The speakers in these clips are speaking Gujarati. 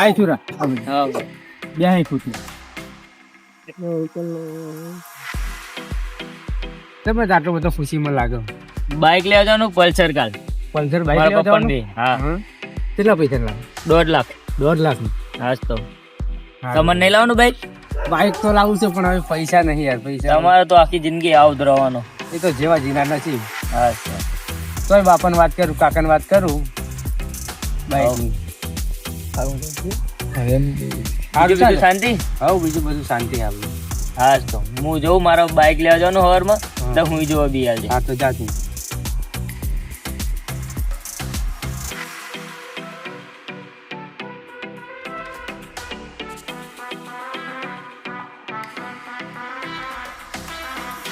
આય છુરા. હા બે અહીં ખુશી. તમે આટલો બધો ખુશીમાં લાગો. બાઇક લેવા જવાનું પલ્સર કાલ. પલ્સર બાઈક લેવા જવાનું? હા. હા. કેટલા પૈસા લાગે? દોઢ લાખ. દોઢ લાખ. હાસ તો. તમારે નહીં લાવવાનું બાઇક બાઈક તો લાવું છે પણ હવે પૈસા નહીં યાર પૈસા તમારે તો આખી જિંદગી આવું જ રહેવાનું. એ તો જેવા જીના નથી હાસ તો. બાપાને વાત કરું કાકાને વાત કરું. બાઈકની હવે એમ બીજું બીજું શાંતિ? હા બીજું બધું શાંતિ આવ્યું હાસ તો. હું જોઉં મારો બાઇક લેવા જવાનું હવારમાં તો હું જોવા બી આવજે. હા તો જાતું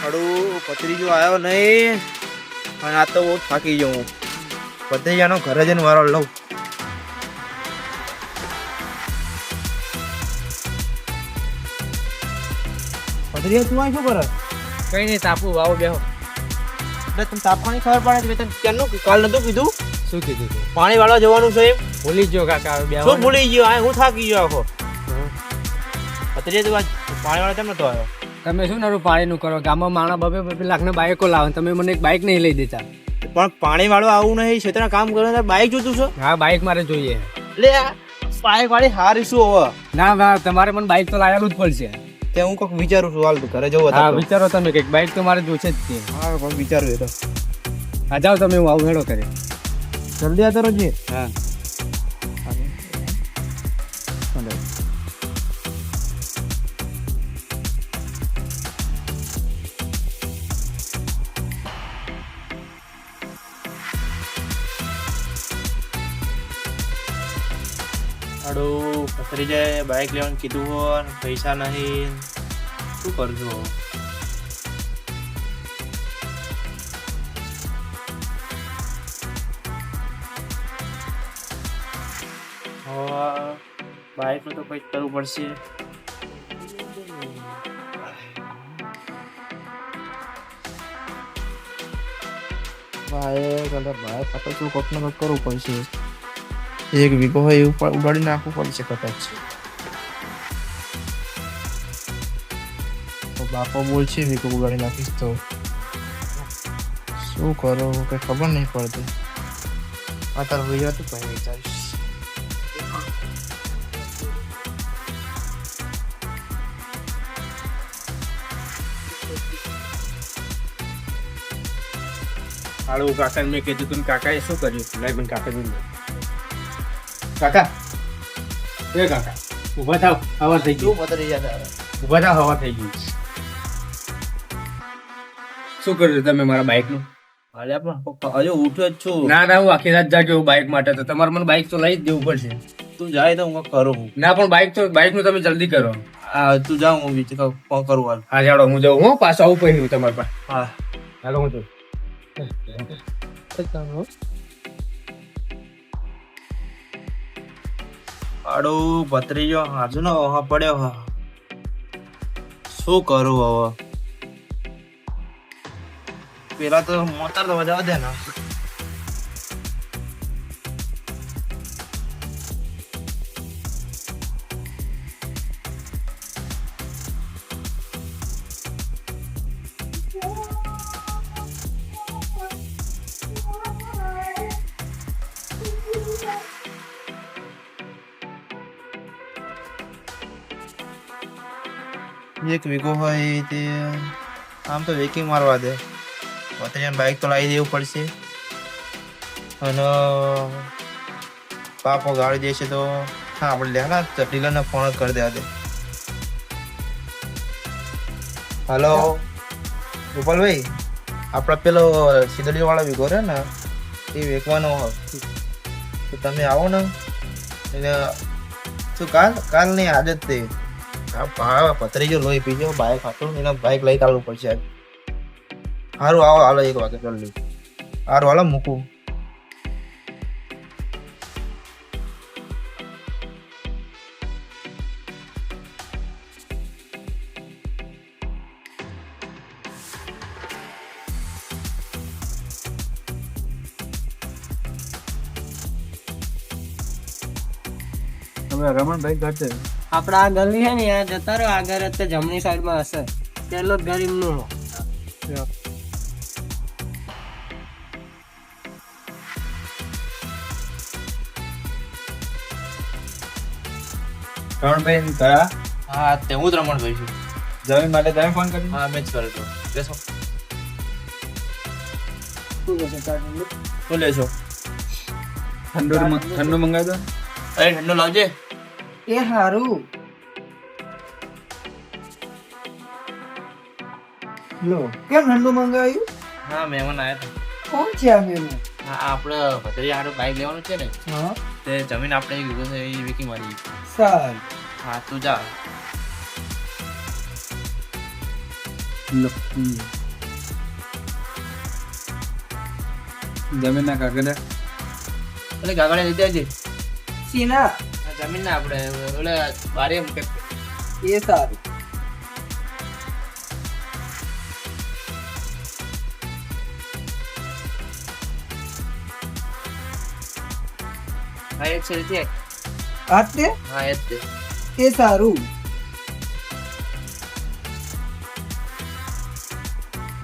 હાડું પતરીજો આવ્યો નહીં અને આ તો બહુ થાકી જાઉં હું. પતરીજાનો ઘરે જઈને વારો લઉં. પતરીજા તું અહીં શું કરે? કઈ નહીં તાપુ આવો બેહો. એટલે તને તાપવાની ખબર પડે મેં તને ક્યારનું કાલ નતું કીધું? શું કીધું તું? પાણી વાળવા જવાનું છે એમ? ભૂલી જ જો કાકા બે શું ભૂલી ગયો? આ હું થાકી ગયો આખો. અધરિયા તું પાણી વાળા કેમ નતો આવ્યો? તમે શું નરું પાણીનું કરો? ગામમાં માણા બબે બબે લાખના બાઈકો લાવો તમે મને એક બાઈક નહીં લઈ દેતા. પણ પાણી વાળવા આવું નહીં ક્ષેત્રના કામ કરે બાઇક બાઈક જોતું છે? હા બાઈક મારે જોઈએ. એટલે બાઇક વાળી હારી શું હવે? ના ના તમારે મને બાઇક તો લાવેલું જ પડશે. તે હું કોઈક વિચારું છું હાલ તું ઘરે જવું હા વિચારો તમે કંઈક બાઈક તો મારે જોશે જ છે. હા પણ વિચારું એ તો. હા જાઓ તમે હું આવું હેડો કરે જલ્દી આવતો રહેજે હા. આડું પથરી જાય બાઇક લેવાનું કીધું હોય ને પૈસા નહીં શું કરજો બાઇકનું તો કંઈક કરવું પડશે બાઇક અને બાઇક આપણે શું કંઈક ને કંઈક કરવું પડશે એક વીઘો હોય એવું પણ ઉડાડી નાખવું પડશે કદાચ બાપો બોલ છે વીઘો ઉડાડી નાખીશ તો શું કરો કઈ ખબર નહીં પડતી આ તાર ભાઈ હતું કઈ વિચારીશ હાલો કાકા મેં કીધું તું કાકાએ શું કર્યું લાઈ પણ કાકા જોઈ કાકા એ કાકા ઊભા થાવ હવા થઈ ગયું પતરી યાદ ઊભા થાવ હવા થઈ ગયું શું કર્યું તમે મારા બાઇકનું અલ્યા પણ પપ્પા હજુ ઉઠ્યો જ છું ના ના હું આખી રાત જાગ્યો બાઇક માટે તો તમારે મને બાઇક તો લઈ જ દેવું પડશે તું જાય તો હું કરું ના પણ બાઇક તો બાઇકનું તમે જલ્દી કરો હા તું જાઉં હું બીજું કરું હાલ હા જાડો હું જાઉં હું પાછો આવું પહેર્યું તમારી પાસે હા હાલો હું જાઉં આડું ભત્રીજો હાજુ નો હા પડ્યો હા. શું કરું હવે? પેલા તો મોતર તો વજાવા દે ને. એક વીઘો હોય તે આમ તો વેકિંગ મારવા દે. ભત્રીજાને બાઇક તો લાવી દેવું પડશે. અને પાપો ગાડી દેશે તો હા આપણે લેના ડીલરને ફોન જ કરી દેવા દે. હલો ગોપાલભાઈ આપણા પેલો સિદડી વાળો વીઘો રહે ને એ વેકવાનો હોય. તો તમે આવો ને. એટલે શું કાલ કાલ નહીં આજે જ તે. આ ભાવ પતરી જો લોહી પીજો બાઇક હતું, એને બાઈક લઈ ચાલવું પડશે સારું આવો, હાલો, એક વાગે જલ્દી સારું હાલો, મૂકું. હવે રમણભાઈ ઘટે આપડા આ ગલી છે ને યાર જતા રહો આગળ જ તે જમણી સાઈડમાં હશે. પેલો એમનું હો. રમણભાઈ કયા? હા તે હું જ રમણભાઈ છું. જમીન માટે તમે ફોન કર્યો? હા મેં જ કર્યો હતો. બેસો. શું? લેશો? ઠંડુ ઠંડુ મંગાવી દો અરે ઠંડો લાવજે. એ સારું લો કેમ ઠંડુ મંગાવ્યું? હા મહેમાન આવ્યા કોણ છે આ મહેમાન? હા આપણે ભત્રી આડો બાઈક લેવાનું છે ને હા. તે જમીન આપણે કીધું છે એ વેકી મારી. સારું. હા તું જા. જમીન ના કાગળ. એટલે કાગળિયા લીધા છે. સીના. જમીન ના આપણે એટલે બારે મૂકે એ સારું. હા એક છે તે આ તે? હા એ તે. એ સારું.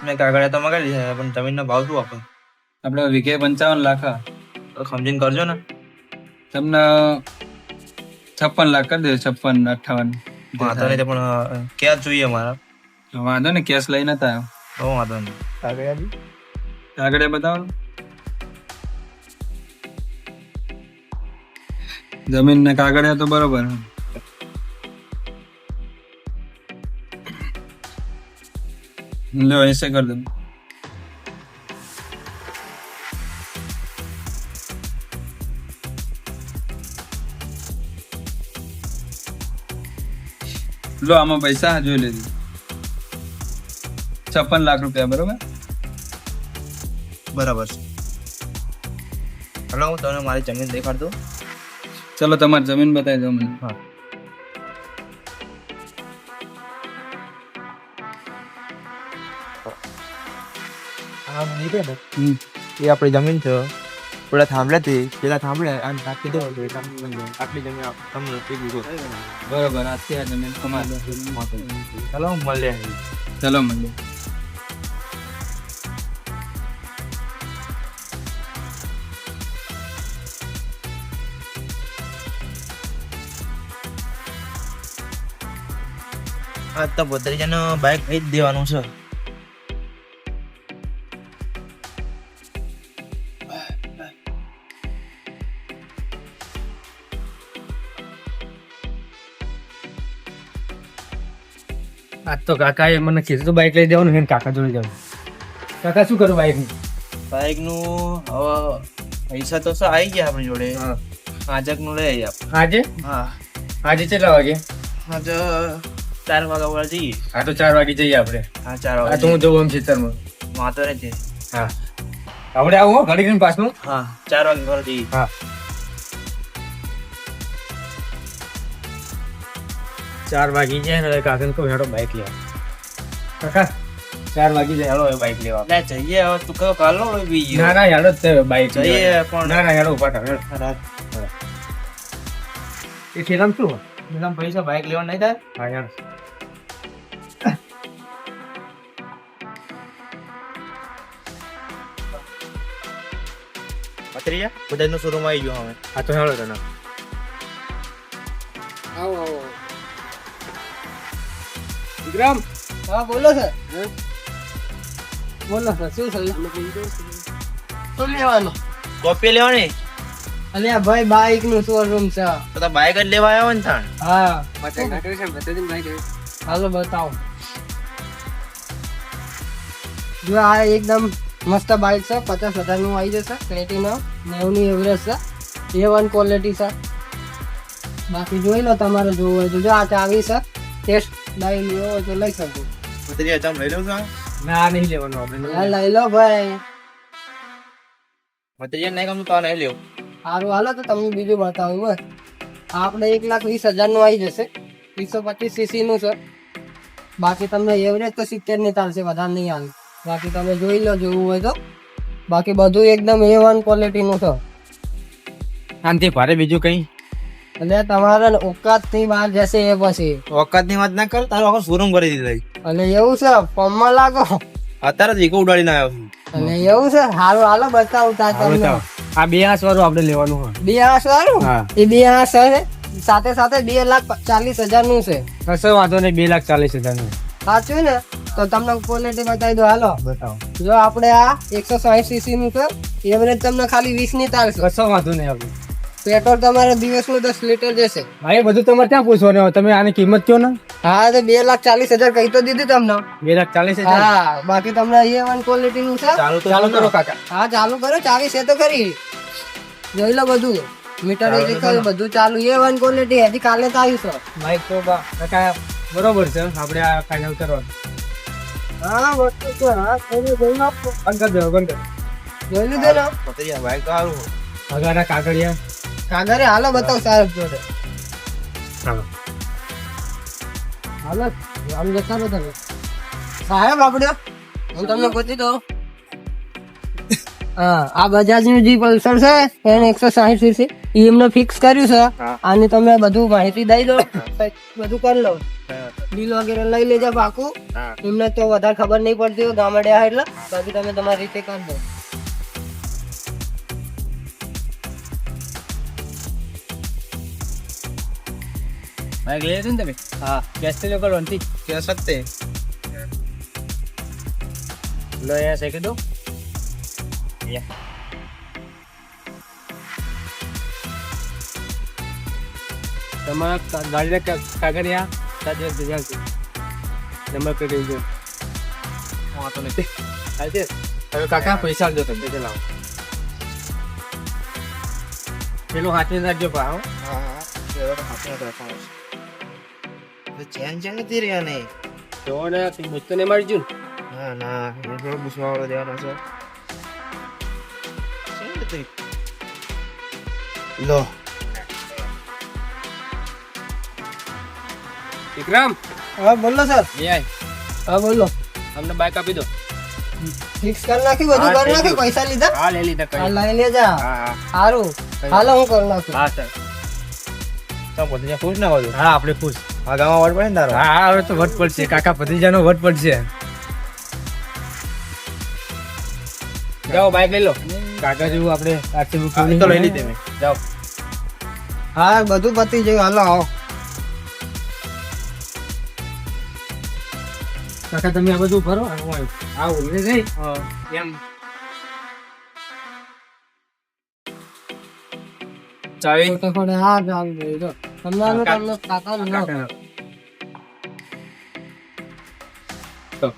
મેં કાગળિયા તો મગાવી દીધા પણ જમીનનો ભાવ શું આપે? આપણે વીઘે પંચાવન લાખ. તો સમજીને કરજો ને. તમને છપ્પન લાખ કરી દે છપ્પન અઠાવન. વાંધો નહીં પણ અ, જોઈએ મારા વાંધો ને કેશ લઈને હતા આવ્યો. તો વાંધો નહીં. કાગળિયા બી બતાવો. જમીન ને કાગળિયા તો બરોબર. લો એસે કર દો લો આમાં પૈસા જોઈ લેજો. છપ્પન લાખ રૂપિયા બરોબર? બરાબર છે. હલો હું તમને મારી જમીન દેખાડ દઉં. ચલો તમારી જમીન બતાવી દો મને. હા. નીકળે ને એ આપણી જમીન છે. પેલા થાંભળેથી પેલા થાંભલે અને નાખી દો આટલી જમીન તમે તમને દીધો બરોબર આ જમીન તમારે ચાલો મળે ચલો મળીએ આ તો ભત્રીજાનો બાઇક લઈ જ દેવાનું છે તો કાકાએ મને કીધું બાઇક લઈ દેવાનું એને કાકા જોડે જવાનું. કાકા શું કરું બાઇકનું બાઇકનું હવે પૈસા તો શું આવી ગયા આપણી જોડે. આજકનું લઈ આવીએ આપણે. આજે? હા. આજે કેટલા વાગે? આજે ચાર વાગ્યા વાળા જઈએ. હા તો ચાર વાગે જઈએ આપણે. હા ચાર વાગે તો હું જવું એમ ખેતરમાં. વાંધો નથી હા. આપણે આવું ઘડી કરીને પાછું. હા ચાર વાગે ઘરે જઈએ. હા. ચાર વાગી જાય ને કાકાને કહું હેડો બાઈક લેવા. કાકા ચાર વાગી જાય હેડો બાઇક બાઈક લેવા. લે જઈએ હવે તું કહો કાલ નો બી ના ના હેડો જ તે બાઈક જઈએ પણ ના ના હેડો ઊભા થા હેડો. એ ઠેલામ શું હોય? પૈસા બાઇક લેવા નહીં થાય? હા યાર પત્રીજા બજાજનું શોરૂમ આવી ગયો હવે. હા તો હેડો તને. આવો આવો. વિક્રમ હા બોલો સર. બોલો સર શું થયું? શું લેવાનું? કોપી લેવાની? અલ્યા ભાઈ બાઈકનું શોરૂમ છે. તો તો બાઇક જ લેવા આવ્યો ને તાણ? હા. હાલો બતાવો. જો આ એકદમ મસ્ત બાઈક છે પચાસ હજારનું આવી જશે પ્લેટિનો નેવું ની એવરેજ છે. એ વન ક્વોલિટી છે. બાકી જોઈ લો તમારે જોવું હોય તો જો આ ચાવી છે ટેસ્ટ લેવો હોય તો લઈ શકો. પત્રીજા તમે લઈ લો છો ના નહીં લેવાનું આપણે. લઈ લો ભાઈ. પત્રીજા નહીં ગમતું તો નહીં લેવું સારું હાલો તો તમને બીજું બતાવું બસ. આપણે એક લાખ વીસ હજારનું આવી જશે. વીસો પચીસ સીસી નું છે. બાકી તમને એવરેજ તો સિત્તેરની ચાલશે વધારે નહીં આવે. બાકી તમે જોઈ લો જોવું હોય તો. બાકી બધું એકદમ એ વન ક્વોલિટી નું છે. આનાથી ભારે બીજું કઈ? અને તમારે ઓકાતથી બહાર જશે એ પછી. ઓકાતની વાત ના કર તારો આખો શોરૂમ કરી દીધો અને એવું છે પમમાં લાગો. અત્યારે જ વીકો ઉડાડીને આવ્યો છું. અને એવું છે હારું હાલો બતાવું તા તમને. આ બે આંસ વાળું આપણે લેવાનું હોય. બે હાંસ વાળું? એ બે હાંસ છે સાથે સાથે બે લાખ ચાલીસ હજારનું છે. કશો વાંધો નહીં બે લાખ ચાલીસ હજારનું સાચું ને? તો તમને ક્વોલિટી બતાવી દો હાલો. બતાવો. જો આપણે આ એકસો સાહીઠ સીસી નું છે એવરેજ તમને ખાલી વીસની તારશે કશો વાંધો નહીં આપણે. પેટ્રોલ તમારે દિવસનું દસ લીટર જશે ભાઈ બધું તમારે ક્યાં પૂછવાનું? તમે આની કિંમત કયો ને? હા તો બે લાખ ચાલીસ હજાર કહી તો દીધી તમને. બે લાખ ચાલીસ હજાર? હા બાકી તમને એ વન ક્વોલિટી નું છે. ચાલુ ચાલુ કરો કાકા. હા ચાલુ કરો ચાવી છે તો કરી જોઈ લો બધું. મીટર બધું ચાલુ. એ વન ક્વોલિટી હજી કાલે તો આવ્યું છે. ભાઈ તો કાકા બરોબર છે. આપણે આ ફાઇનલ કરવાનું. હા વસ્તુ છે. હા જોઈ આપો બંધ કરી દો બંધ જોઈ લીધું ને? પતરીયા તો સારું અગારા કાગળિયા. કાગરે હાલો બતાવ સાહેબ જોડે. હાલો. હાલો આમ જતા રહો તમે. સાહેબ આપણે હું તમને પૂછી દઉં. હા આ બજાજનું જે પલ્સર છે એને એકસો સાહીઠ સીસી. એમને ફિક્સ કર્યું છે. આની તમે બધું માહિતી દઈ દો. બધું કરી લો બિલ વગેરે લઈ લેજો પાકું. એમને તો વધારે ખબર નહીં પડતી હોય ગામડે એટલે. બાકી તમે તમારી રીતે કરી દો. બાઈક લઈ લીધું ને તમે? હા ગેસ તો કરો અંતિ કે સત્તે. લો અહીંયા શેકી દો તમારા ગાડીના કાગળિયા ભેગા છે. નંબર કરી દેજો. વાંધો નથી આજે હવે કાકા પૈસા આપજો તમે. પૈસા લાવો. પેલું હાથે રાખજો પા હો. હા. હા એ હવે હાથમાં રાખવાનું છે. તો ચેન ચેન નથી રહ્યા ને? જોવો ને દોસ્તને મળી જુ ના ના એ થોડો પૂછવા વાળો દેવાનો છે લો. વિક્રમ? હા બોલો સર. એ હા બોલો. અમને બાઈક આપી દો. ફિક્સ કરી નાખી બધું કરી થઈ પૈસા લીધા? હા લઈ લીધા કઈ લઈ લેજા. હા હા. સારું. હાલો હું કરી નાખું. હા સર. તો ખુશ ના બધું હા આપણે ખુશ. આ ગામમાં વટ પડે ને તારો? હા હવે તો વટ પડશે. કાકા ભત્રીજાનો વટ પડશે. જાઓ બાઈક લઈ લો. કાકા જેવું આપણે આરસી બુક તો લઈ લીધી મેં. જાઓ. હા બધું પતી ગયું. હાલો આવો. કાકા તમે આ બધું ભરો. અને હું આવ્યો. આ ઉલરે જઈ એમ. ચાવી? હા ચાલ ભાઈ જો તમને આનું કાકા- તમને કાકાનું નામ. કાકાનો. તો.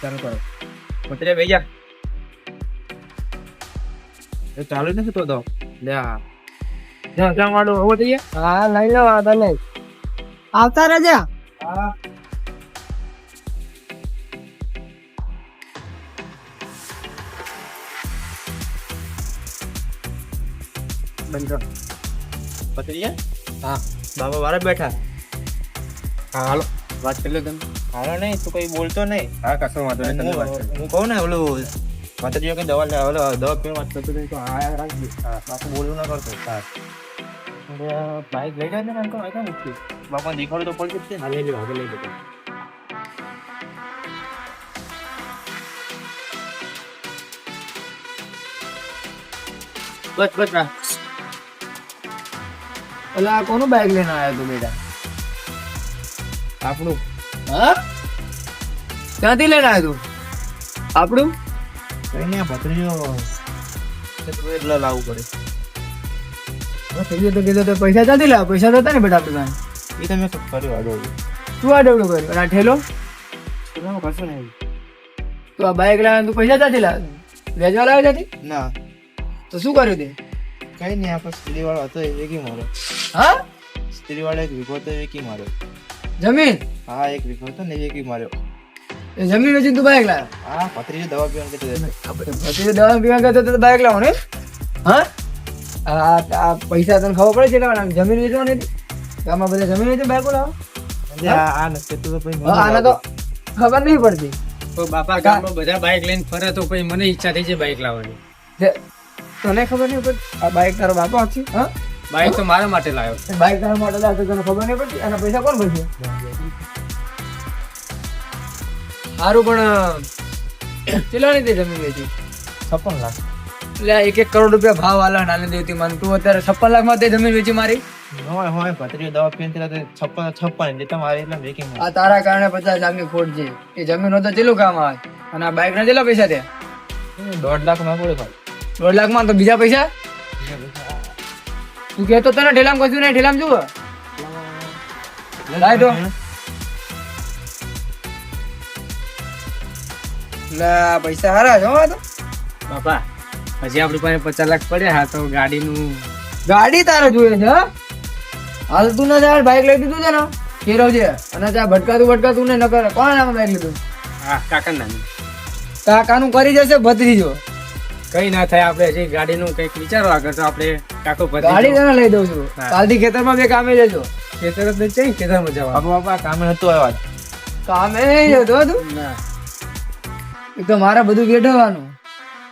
ચાલુ કરો પતરીયા બેહી જા એ ચાલુ જ નથી તો તો લે આ જ્યાં જ્યાં વાળો હોવો જોઈએ હા લઈ લો વાંધો નહીં આવતા રજા બંધ કરો પતરીયા હા. બાબા વારે બેઠા. હા હાલો. વાત કરી લો તમે. હાલો નહીં તું કઈ બોલતો નહીં. હા કશો વાંધો નહીં તમે વાત હું કહું ને ઓલું પતરીયો કઈ દવા લે ઓલો દવા પીવા વાત કરતો તો આ રાખજે હા. બાપુ બોલવું ના કરતો. બાઈક લઈ જાય ને અંકલ આગળ મૂકી બાપા દેખાડો તો પડશે જશે. હા લઈ લો લઈ લો તમે. બસ બસ. હા આ કોનું બાઈક લઈને આવ્યો તું બેટા? આપણું. હા? ક્યાંથી લઈને આવ્યો તું? આપણું? કઈ નહીં તું એટલે લાવવું પડે. તો કીધું તો પૈસા ચાલતી લાવ પૈસા તો ને બેટા આપણી પાસે. એ તમે કર્યું આડો તું આ કર્યું? અને આ ઠેલો? કશું નહીં તું આ બાઈક લાવ્યો તું પૈસા ક્યાંથી લાવ વેચવા લાવ્યો ત્યાંથી ના. તો શું કર્યું તે? કઈ નહીં આપણે સ્ત્રી વાળો હતો એ વેકી મારો હા? સ્ત્રી વાળો એક વીઘો હતો એ વેકી માર્યો. જમીન? હા એક વીઘો હતો ને એ વેકી માર્યો. એ જમીન વેચીને તું બાઈક લાવ્યો હા પતરીયો દવા પીવાનું કહેતો હતો. દવા પીવા ગયા તો બાઈક લાવો ને હા? આ પૈસા તને ખબર પડે છે એટલે જમીન વેચવાની હતી? ગામમાં બધા જમીન વેચે બાઈકો લાવો. આ આ નથી તો પછી આને તો ખબર નહીં પડતી. બાપા ગામમાં બધા બાઈક લઈને ફરે તો પછી મને ઈચ્છા થઈ છે બાઈક લાવવાની. તને ખબર નહીં પડતી? આ બાઈક તારો બાપો હતી હા? બાઈક તો મારા માટે લાવ્યો બાઇક બાઈક તારા માટે લાવ્યો તો તને ખબર નહીં પડતી? અને પૈસા કોણ ભરશે? સારું પણ કેટલાની તે જમીન વેચી? છપ્પન લાખ. એટલે આ એક એક કરોડ રૂપિયા ભાવ આલા નાની દેવતી મને તું અત્યારે છપ્પન લાખમાં તે જમીન વેચી મારી? હોય હોય ભત્રીઓ દવા પીને તેલા છપ્પન છપ્પન જેટલા તમારે એટલા મેકિંગ આ તારા કારણે પચાસ લાખની ખોટ છે. એ જમીન તો ચેલું કામ આવે? અને આ બાઈક ના કેટલા પૈસા થયા દોઢ લાખમાં પડે ભાઈ. દોઢ લાખમાં તો બીજા પૈસા? તું કહેતો તને ઠેલામ કશું નહીં ઠેલામ જુઓ લાય તો. ના પૈસા હારા છો હો તો. બાપા પછી આપણી પાસે પચાસ લાખ પડ્યા હા તો ગાડીનું ગાડી તારે જોઈએ છે હાલ તું ના જાય બાઈક લઈ દીધું છે ને. ફેરવ છે અને ત્યાં ભટકાતું ભટકાતું ને ન કરે કોણ નામ બાઈક લીધું? હા કાકા નાની કાકાનું કરી જશે ભત્રીજો. કઈ ના થાય આપણે હજી ગાડીનું કંઈક વિચારો આગળ તો આપણે કાકો ગાડી તને લઈ દઉં છું. કાલથી ખેતરમાં બે કામે જજો. ખેતર જ નહીં જઈ ખેતરમાં જવા બાપા બાપા કામે નતું આવ્યા. કામે નહીં જતો તું? ના. એક તો મારે બધું વેઠવાનું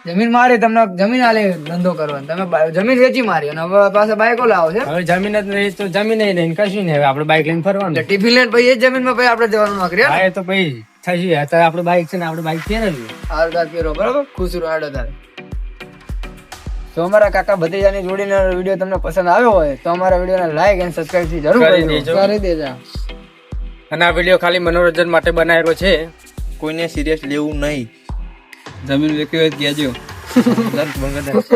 જમીન મારી તમને જમીન આલે ધંધો કરવાનો. તમે જમીન વેચી મારી અને હવે પાસે બાઈકો લાવો છે. હવે જમીન જ નહીં તો જમીન નહીં કશું નહીં. હવે આપણે બાઈક લઈને ફરવાનું. ટિફિન લઈને પછી એ જમીનમાં પછી આપણે જવાનું નોકરી હા એ તો પછી થશે અત્યારે આપણે બાઈક છે ને આપણે બાઈક ફેરવ્યું. હાર તાર પહેરો બરાબર? ખુશ રહો હાડો તારે. તો અમારા કાકા ભત્રીજાની જોડીનો વીડિયો તમને પસંદ આવ્યો હોય તો અમારા વિડીયોને લાઈક એન્ડ સબસ્ક્રાઇબથી જરૂર કરી દેજો. દેજો. કરી દેજો. અને આ વીડિયો ખાલી મનોરંજન માટે બનાવેલો છે. કોઈને સિરિયસ લેવું નહીં. જમીન વેચી હોય કહેજો.